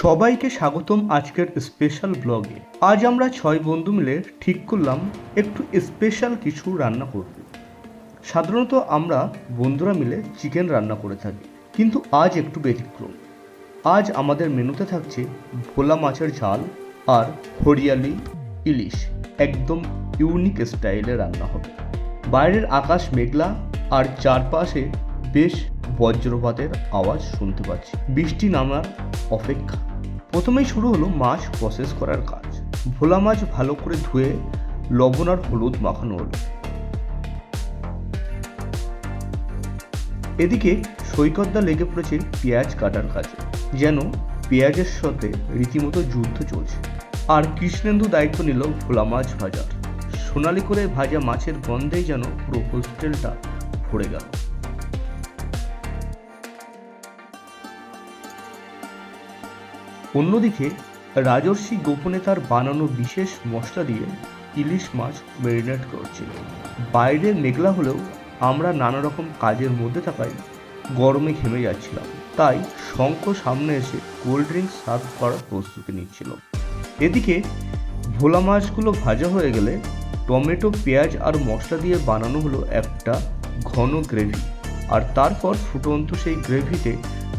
সবাইকে স্বাগতম আজকের স্পেশাল ব্লগে আজ আমরা ছয় বন্ধু মিলে ঠিক করলাম একটু স্পেশাল কিছু রান্না করব সাধারণত আমরা বন্ধুরা মিলে চিকেন রান্না করে থাকি, কিন্তু আজ একটু ব্যতিক্রম। আজ আমাদের মেনুতে থাকছে ভোলা মাছের ঝাল আর হরিয়ালি ইলিশ। একদম ইউনিক স্টাইলে রান্না হবে। বাইরের আকাশ মেঘলা আর চারপাশে বেশ বজ্রপাতের আওয়াজ শুনতে পাচ্ছি। বৃষ্টি নামার অপেক্ষা। প্রথমেই শুরু হলো মাছ প্রসেস করার কাজ। ভোলা মাছ ভালো করে ধুয়ে লবণ আর হলুদ মাখানো হলো। এদিকে সৈকতদা লেগে পড়েছে পেঁয়াজ কাটার কাজে, যেন পেঁয়াজের সাথে রীতিমতো যুদ্ধ চলছে। আর কৃষ্ণেন্দু দায়িত্ব নিল ভোলা মাছ ভাজার। সোনালি করে ভাজা মাছের গন্ধেই যেন পুরো হোস্টেলটা ভরে গেল। অন্যদিকে, রাজর্ষি গোপনে তার বানানো বিশেষ মশলা দিয়ে ইলিশ মাছ ম্যারিনেট করছিল। বাইরে মেঘলা হলেও আমরা নানা রকম কাজের মধ্যে থাকায় গরমে ঘেমে যাচ্ছিলাম। তাই শঙ্খ সামনে এসে কোল্ড ড্রিঙ্কস সার্ভ করার প্রস্তুতি নিচ্ছিল। এদিকে, ভোলা মাছগুলো ভাজা হয়ে গেলে টমেটো, পেঁয়াজ আর মশলা দিয়ে বানানো হলো একটা ঘন গ্রেভি। আর তারপর ফুটন্ত সেই গ্রেভিতে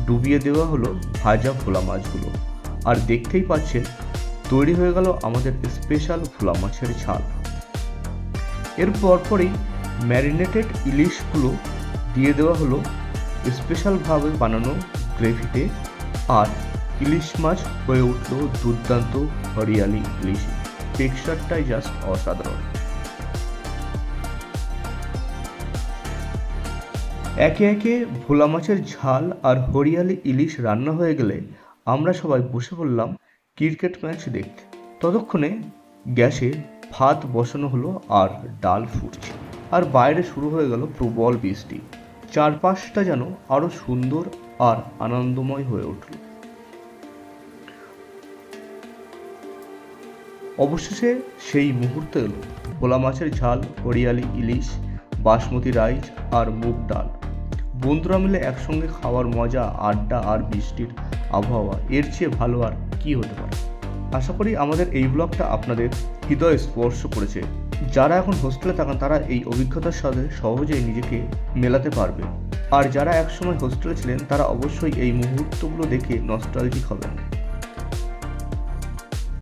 ডুবিয়ে দেওয়া হলো ভাজা ভোলা মাছগুলো। আর দেখতেই পাচ্ছেন, তৈরি হয়ে গেল আমাদের স্পেশাল ভোলা মাছের ঝাল। এর পরপরই ম্যারিনেটেড ইলিশগুলো দিয়ে দেওয়া হলো স্পেশালভাবে বানানো গ্রেভিতে। আর ইলিশ মাছ হয়ে উঠল দুর্দান্ত হরিয়ালি ইলিশ। টেক্সচারটাই জাস্ট অসাধারণ। একে একে ভোলা মাছের ঝাল আর হরিয়ালি ইলিশ রান্না হয়ে গেলে আমরা সবাই বসে পড়লাম ক্রিকেট ম্যাচ দেখতে। ততক্ষণে গ্যাসে ভাত বসানো হলো আর ডাল ফুটছে। আর বাইরে শুরু হয়ে গেল প্রবল বৃষ্টি। চারপাশটা যেন আরও সুন্দর আর আনন্দময় হয়ে উঠল। অবশেষে সেই মুহূর্তে এলো ভোলা মাছের ঝাল, হরিয়ালি, ইলিশ, বাসমতি রাইস আর মুগ ডাল। বন্ধুরা মিলে একসঙ্গে খাওয়ার মজা, আড্ডা আর বৃষ্টির আবহাওয়া, এর চেয়ে ভালো আর কি হতে পারে? আশা করি আমাদের এই ব্লগটা আপনাদের হৃদয় স্পর্শ করেছে। যারা এখন হোস্টেলে থাকেন, তারা এই অভিজ্ঞতার সাথে সহজেই নিজেকে মেলাতে পারবে। আর যারা একসময় হোস্টেলে ছিলেন, তারা অবশ্যই এই মুহূর্তগুলো দেখে নস্টালজিক হবেন।